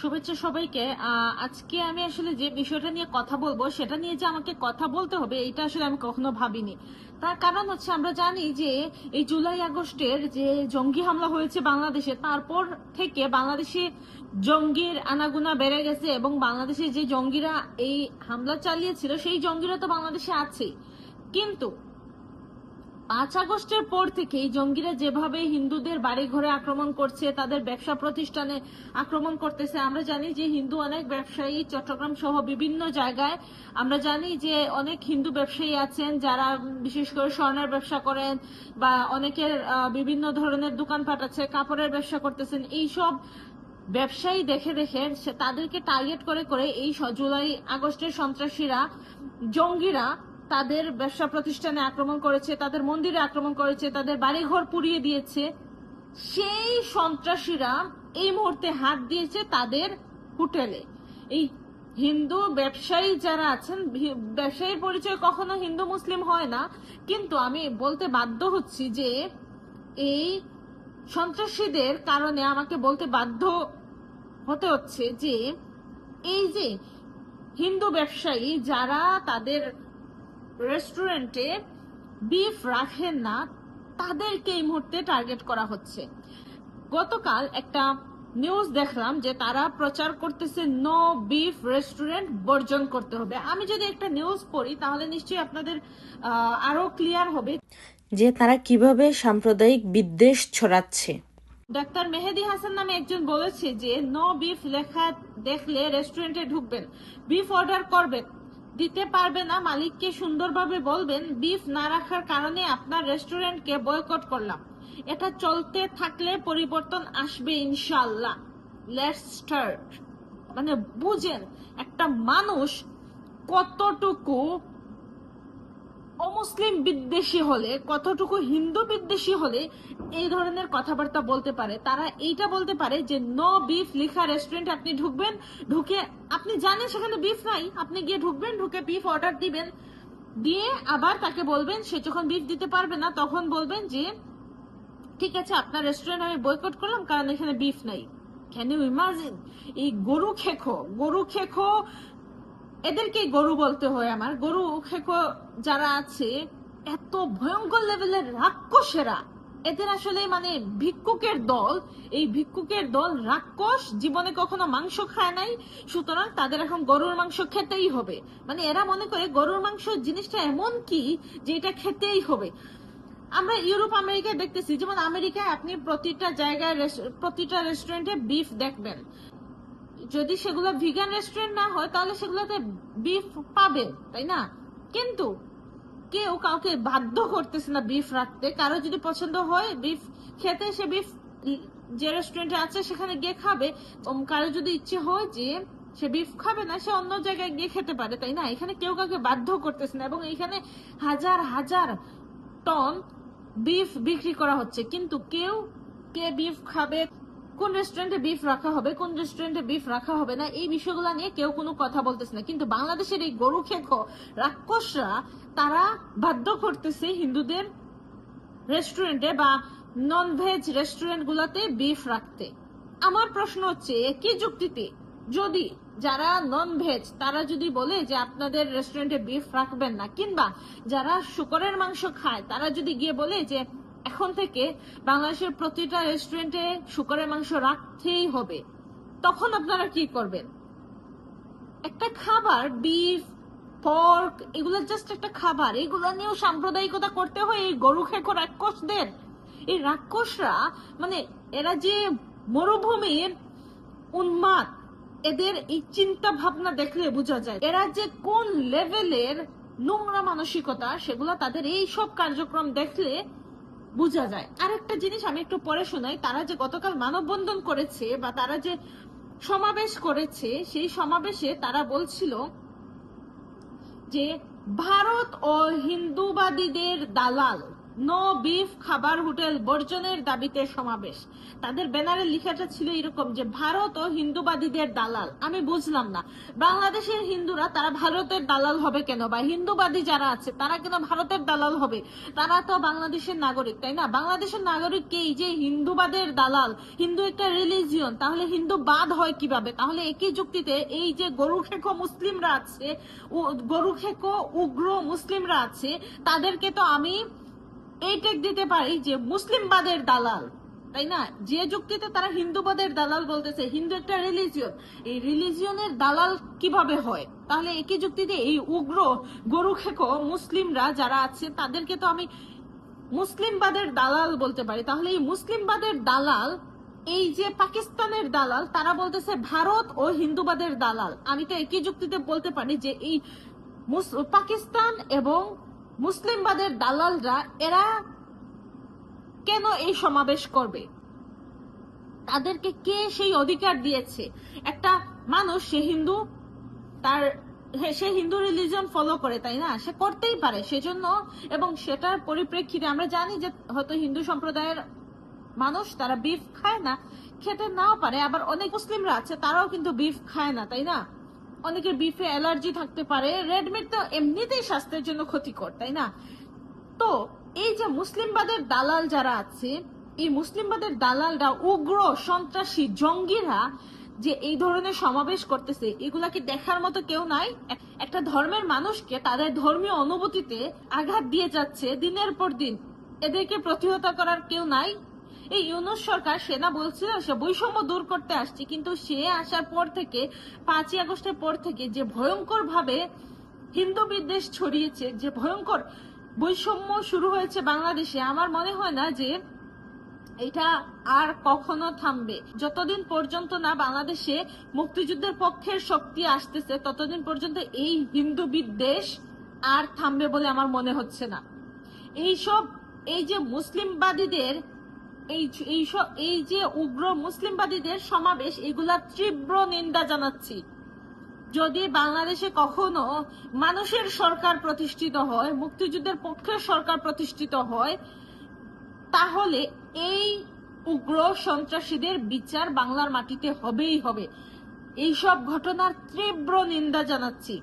শুভেচ্ছা সবাইকে। আজকে আমি আসলে যে বিষয়টা নিয়ে কথা বলব, সেটা নিয়ে যে আমাকে কথা বলতে হবে, এটা আসলে আমি কখনো ভাবিনি। তার কারণ হচ্ছে আমরা জানি যে, এই জুলাই আগস্টের যে জঙ্গি হামলা হয়েছে বাংলাদেশে, তারপর থেকে বাংলাদেশে জঙ্গির আনাগুনা বেড়ে গেছে এবং বাংলাদেশে যে জঙ্গিরা এই হামলা চালিয়েছিল, সেই জঙ্গিরা তো বাংলাদেশে আছে কিন্তু পাঁচ আগস্টের পর থেকে এই জঙ্গিরা যেভাবে হিন্দুদের বাড়ি ঘরে আক্রমণ করছে, তাদের ব্যবসা প্রতিষ্ঠানে আক্রমণ করতেছে, আমরা জানি যে হিন্দু অনেক ব্যবসায়ী, চট্টগ্রাম সহ বিভিন্ন জায়গায়। আমরা জানি যে অনেক হিন্দু ব্যবসায়ী আছেন, যারা বিশেষ করে স্বর্ণের ব্যবসা করেন বা অনেকের বিভিন্ন ধরনের দোকানপাট আছে, কাপড়ের ব্যবসা করতেছেন। এইসব ব্যবসায়ী দেখে দেখে তাদেরকে টার্গেট করে করে এই জুলাই আগস্টের সন্ত্রাসীরা, জঙ্গিরা তাদের ব্যবসা প্রতিষ্ঠানে আক্রমণ করেছে, তাদের মন্দিরে আক্রমণ করেছে, তাদের বাড়িঘর পুড়িয়ে দিয়েছে। সেই সন্ত্রাসীরা এই মুহূর্তে হাত দিয়েছে তাদের হোটেলে। এই হিন্দু ব্যবসায়ী যারা আছেন ব্যবসায়ীর পরিচয় কখনো হিন্দু মুসলিম হয় না, কিন্তু আমি বলতে বাধ্য হচ্ছি যে এই সন্ত্রাসীদের কারণে আমাকে বলতে বাধ্য হতে হচ্ছে যে এই যে হিন্দু ব্যবসায়ী যারা তাদের রেস্টুরেন্টে বিফ রাখেন না তাদেরকে এই মুহূর্তে টার্গেট করা হচ্ছে। গতকাল একটা নিউজ দেখলাম যে তারা প্রচার করতেছে নো বিফ রেস্টুরেন্ট বর্জন করতে হবে। আমি যদি একটা নিউজ পড়ি তাহলে নিশ্চয়ই আপনাদের আরও ক্লিয়ার হবে। যে তারা কীভাবে সাম্প্রদায়িক বিদ্বেষ ছড়াচ্ছে। ডাক্তার মেহেদি হাসান নামে একজন বলেছে যে নো বিফ লেখা দেখলে রেস্টুরেন্টে ঢুকবেন বিফ অর্ডার করবেন। দিতে পারবে না। মালিককে সুন্দরভাবে বলবেন, বিফ না রাখার কারণে আপনার রেস্টুরেন্টকে বয়কট করলাম। এটা চলতে থাকলে পরিবর্তন আসবে ইনশাল্লাহ মানে বুঝেন, একটা মানুষ কতটুকু অমুসলিম বিদ্বেষী হলে, কতটুকু হিন্দু বিদ্বেষী হলে এই ধরনের কথাবার্তা বলতে পারে। তারা এইটা বলতে পারে যে নো বিফ লিখা রেস্টুরেন্ট আপনি ঢুকবেন, ঢুকে আপনি জানেন সেখানে বিফ নাই। আপনি গিয়ে ঢুকবেন, ঢুকে বিফ অর্ডার দিবেন। দিয়ে আবার তাকে বলবেন, সে যখন বিফ দিতে পারবে না, তখন বলবেন যে, ঠিক আছে, আপনার রেস্টুরেন্ট আমি বয়কট করলাম, কারণ এখানে বিফ নাই। ক্যান ইউ ইমাজিন এই গরু খেখো গরু খেখো এদেরকে গরু বলতে হয় আমার। গরু খেকো যারা আছে, এত ভয়ঙ্কর লেভেলের রাক্ষসেরা। এদের আসলে মানে ভিক্ষুকের দল। এই ভিক্ষুকের দল রাক্ষস, জীবনে কখনো মাংস খায় নাই। সুতরাং তাদের এখন গরুর মাংস খেতেই হবে। মানে এরা মনে করে গরুর মাংস জিনিসটা এমন কি যে এটা খেতেই হবে। আমরা ইউরোপ, আমেরিকায় দেখতেছি, যেমন আমেরিকায় আপনি প্রতিটা জায়গায় প্রতিটা রেস্টুরেন্টে বিফ দেখবেন। যদি সেগুলো ভিগান রেস্টুরেন্ট না হয়, তাহলে সেগুলোতে বিফ পাবেন, তাই না? কিন্তু কেউ কাউকে বাধ্য করতেছে না বিফ রাখতে কারও যদি পছন্দ হয় বিফ খেতে, সে বিফ যে রেস্টুরেন্টে আছে সেখানে গিয়ে খাবে। কারও যদি ইচ্ছে হয় যে সে বিফ খাবে না, সে অন্য জায়গায় গিয়ে খেতে পারে, তাই না? এখানে কেউ কাউকে বাধ্য করতেছে না এবং এখানে হাজার হাজার টন বিফ বিক্রি করা হচ্ছে। কিন্তু কেউ কে বিফ খাবে কোন রেস্টুরেন্টে বিফ রাখা হবে, কোন রেস্টুরেন্টে বিফ রাখা হবে না, এই বিষয়গুলো নিয়ে কেউ কোনো কথা বলতেছে না। কিন্তু বাংলাদেশের এই গরু খেকো রাক্ষসরা, তারা বাধ্য করতেছে হিন্দুদের রেস্টুরেন্টে বা নন ভেজ রেস্টুরেন্ট গুলাতে বিফ রাখতে। আমার প্রশ্ন হচ্ছে কি যুক্তিতে যদি যারা নন ভেজ তারা যদি বলে যে আপনাদের রেস্টুরেন্টে বিফ রাখবেন না, কিংবা যারা শুকরের মাংস খায়, তারা যদি গিয়ে বলে যে এখন থেকে বাংলাদেশের প্রতিটা রেস্টুরেন্টে শুকরের মাংস রাখতেই হবে। তখন আপনারা কি করবেন? একটা খাবার, বিফ, পর্ক, এগুলো জাস্ট একটা খাবার। এগুলো নিয়েও সাম্প্রদায়িকতা করতে হয়, এই গরু খেকো রাক্ষসদের। এই রাক্ষসরা মানে এরা যে মরুভূমির উন্মাদ, এদের এই চিন্তা ভাবনা দেখলে বোঝা যায়। এরা যে কোন লেভেলের নোংরা মানসিকতা, সেগুলো তাদের এই সব কার্যক্রম দেখলে বোঝা যায়। আর একটা জিনিস আমি একটু পরে শোনাই। তারা যে গতকাল মানববন্ধন করেছে বা তারা যে সমাবেশ করেছে, সেই সমাবেশে তারা বলছিল যে ভারত ও হিন্দুবাদীদের দালাল নো বিফ খাবার হোটেল বর্জনের দাবিতে সমাবেশ। তাদের ব্যানারে লেখাটা ছিল এরকম যে, ভারত ও হিন্দুবাদীদের দালাল। আমি বুঝলাম না। বাংলাদেশের হিন্দুরা, তারা ভারতের দালাল হবে কেন? বা হিন্দুবাদী যারা আছে, তারা কেন ভারতের দালাল হবে? তারা তো বাংলাদেশের নাগরিক, তাই না? বাংলাদেশের নাগরিককে এই যে হিন্দুবাদের দালাল, হিন্দু একটা রিলিজিয়ন তাহলে হিন্দু হিন্দুবাদ হয় কীভাবে? তাহলে একই যুক্তিতে এই যে গরু খেকো মুসলিমরা আছে গরু খেকো উগ্র মুসলিমরা আছে, তাদেরকে তো আমি এই টেক দিতে পারি যে মুসলিমবাদের দালাল, তাই না? যে যুক্তিতে তারা হিন্দুবাদের দালাল বলতেছে, হিন্দু একটা রিলিজিয়ন এই রিলিজিয়নের দালাল কীভাবে হয়? তাহলে একই যুক্তিতে এই উগ্র গরু খেকো মুসলিমরা যারা আছে, তাদেরকে তো আমি মুসলিমবাদের দালাল বলতে পারি। তাহলে এই মুসলিমবাদের দালাল, এই যে পাকিস্তানের দালাল, তারা বলতেছে ভারত ও হিন্দুবাদের দালাল। আমি তো একই যুক্তিতে বলতে পারি যে এই পাকিস্তান এবং মুসলিমবাদের দালালরা এরা কেন এই সমাবেশ করবে? তাদেরকে কে সেই অধিকার দিয়েছে? একটা মানুষ, সে হিন্দু, তার সে হিন্দু রিলিজন ফলো করে, তাই না? সে করতেই পারে, সেজন্য, এবং সেটার পরিপ্রেক্ষিতে আমরা জানি যে হয়তো হিন্দু সম্প্রদায়ের মানুষ, তারা বিফ খায় না, খেতে নাও পারে, আবার অনেক মুসলিমরা আছে, তারাও কিন্তু বিফ খায় না, তাই না? অনেকের বিফে অ্যালার্জি থাকতে পারে। রেড মিট তো এমনিতেই স্বাস্থ্যের জন্য ক্ষতিকর, তাই না? তো এই যে মুসলিমবাদের দালাল যারা আছে, এই মুসলিমবাদের দালালরা উগ্র, সন্ত্রাসী, জঙ্গিরা যে এই ধরনের সমাবেশ করতেছে এগুলা কি দেখার মতো কেউ নাই। একটা ধর্মের মানুষকে তাদের ধর্মীয় অনুভূতিতে আঘাত দিয়ে যাচ্ছে দিনের পর দিন। এদেরকে প্রতিহত করার কেউ নাই। এই ইউনুস সরকার সেনা বলছিল সে বৈষম্য দূর করতে আসছে, কিন্তু সে আসার পর থেকে, পাঁচই আগস্টের পর থেকে যে ভয়ঙ্কর ভাবে হিন্দু বিদ্বেষ ছড়িয়েছে, যে ভয়ঙ্কর বৈষম্য শুরু হয়েছে বাংলাদেশে, আমার মনে হয় না যে এটা আর কখনো থামবে। যতদিন পর্যন্ত না বাংলাদেশে মুক্তিযুদ্ধের পক্ষের শক্তি আসতেছে, ততদিন পর্যন্ত এই হিন্দু বিদ্বেষ আর থামবে বলে আমার মনে হচ্ছে না। এইসব, এই যে মুসলিমবাদীদের এই এই এই যে উগ্র মুসলিমবাদীদের সমাবেশ, এগুলা তীব্র নিন্দা জানাচ্ছি। যদি বাংলাদেশে কখনো মানুষের সরকার প্রতিষ্ঠিত হয়, মুক্তিযুদ্ধের পক্ষে সরকার প্রতিষ্ঠিত হয়, তাহলে এই উগ্র সন্ত্রাসীদের বিচার বাংলার মাটিতে হবেই হবে। এইসব ঘটনার তীব্র নিন্দা জানাচ্ছি।